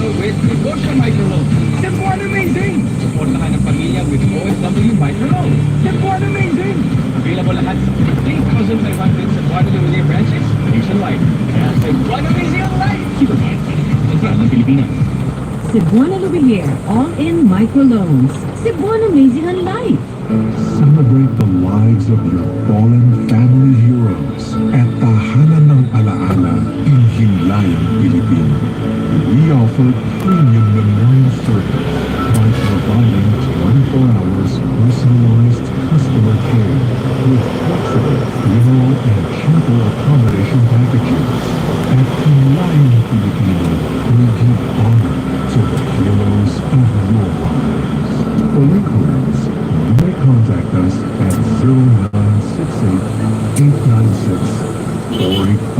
National Waste Negosyo Microloan. Support and maintain. Suportahan ang pamilya with OFW Microloan. Support and amazing. Available lahat sa 15,500 sa quarterly relay branches nationwide. Kaya sa Buwana Museum Life. Keep it live. Pagkakas ng Pilipinas. Cebuana Lubilier All-In Microloans. Cebuana Amazing and Life. Celebrate the lives of your fallen family heroes. Himlayang, Pilipino. We offer premium memorial service by providing 24 hours personalized customer care with flexible funeral and chapel accommodation packages. At Himlayang, Pilipino, we give honor to the heroes of your lives. For inquiries, you may contact us at 0968-896-4850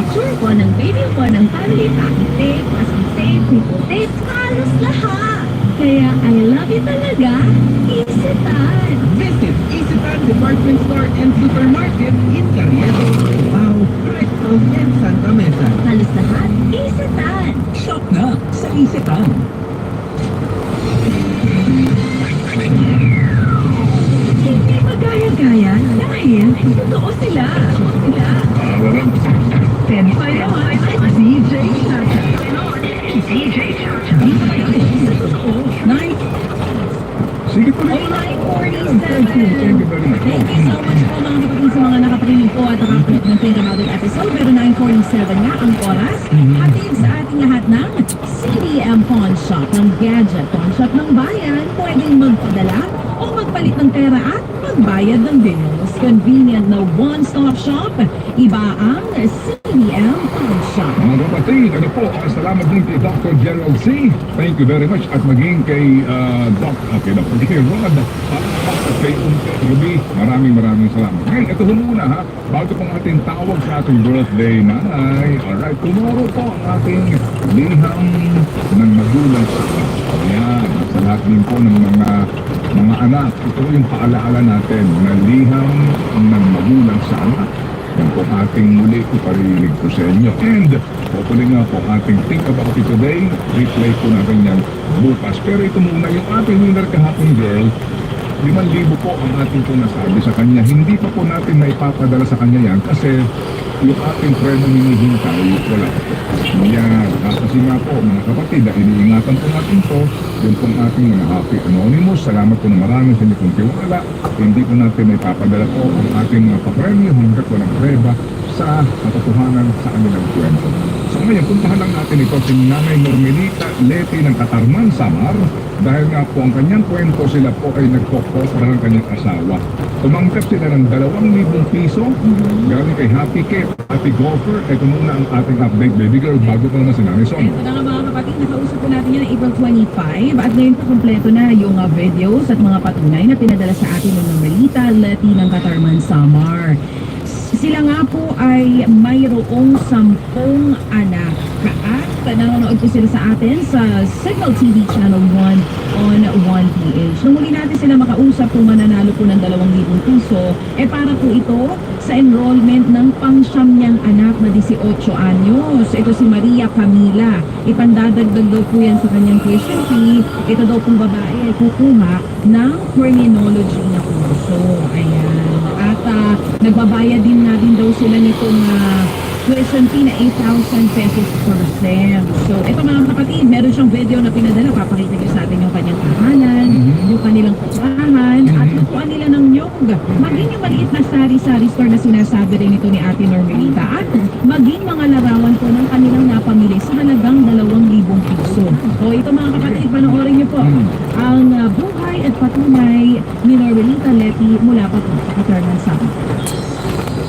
furniture ko, ng baby ko, ng family, packet tape, masking tape, nipple tape, halos lahat. Kaya I love you talaga, Isitan. Visit Isitan Department Store and Supermarket in Carriedo. Right out in Santa Mesa. Halos lahat, Isitan. Shop na sa Isitan. Hindi magaya-gaya dahil totoo sila. Sila. Pa naman, DJ Chacha. DJ Chacha. Totoo, nine Sige po Ay, Thank you, thank you, much. Thank you so much po mga kapatid sa mga nakapakinig po at nakakulit ng About It episode. Pero 9.47 nga ang oras. Hatid sa ating lahat ng CDM Pawn Shop ng gadget. Pawn Shop ng bayan. Pwedeng magpadala o magpalit ng pera at magbayad ng bills. Convenient na one-stop shop. Iba ang. Mga kapatid, ano po, ah, salamat din kay Dr. Gerald C. Thank you very much. At maging kay uh, Doc, uh, kay Dr. Kay Rod, at kay Unte Ruby, maraming maraming salamat. Ngayon, ito ho muna ha, bago pong ating tawag sa ating birthday nanay. Alright, tomorrow po ang ating liham ng magulang sa Ayan, sa lahat din po ng mga mga anak. Ito yung paalaala natin na liham ng magulang sa anak. Yan po ating muli iparilig ko sa inyo. And hopefully nga po ating Think About It Today, replay po natin yan bukas. Pero ito muna, yung ating winner kahapon girl, 5,000 po ang ating po nasabi sa kanya. Hindi pa po natin naipapadala sa kanya yan kasi yung ating preno hinihintay, wala po. Ah, kasi nga po mga kapatid, dahil iniingatan po natin to, yung pong ating mga happy anonymous, salamat po na marami sa inyo kong tiwala. Hindi po natin naipapadala po ang ating mga papremyo hanggat walang preba sa katotohanan sa kanilang kwento. So ngayon, puntahan lang natin ito si Nanay Normelita Leti ng Katarman, Samar dahil nga po ang kanyang kwento sila po ay nagkokopra ng kanyang asawa. Tumanggap sila ng 2,000 piso galing kay Happy Kip, Happy Golfer. Ito muna ang ating update, baby girl, bago pa naman si Nanay Son. Ito na nga mga kapatid, nakausap po natin yan April 25 at ngayon po kompleto na yung uh, videos at mga patunay na pinadala sa atin ng Melita Leti ng Katarman Samar. Sila nga po ay mayroong sampung anak nanonood po sila sa atin sa Signal TV Channel 1 on 1PH. Nung muli natin sila makausap kung mananalo po ng 2,000 piso, eh para po ito sa enrollment ng pangsyam niyang anak na 18 anyos. Ito si Maria Camila. Ipandadagdag daw po yan sa kanyang tuition fee. Ito daw pong babae ay kukuha ng criminology na kurso. Ayan. At ah, nagbabayad din na din daw sila nitong ah, tuition fee na 8,000 pesos per sem. So, ito mga kapatid, meron siyang video na pinadala. Papakita ko sa atin yung kanyang pangalan, yung kanilang kusahan, at lutuan nila ng nyog. Maging yung maliit na sari-sari store na sinasabi rin ito ni Ate Normelita. At maging mga larawan po ng kanilang napamili sa halagang 2,000 piso. So, ito mga kapatid, panoorin niyo po ang ah, buhay at patunay ni Normelita Leti mula pa po.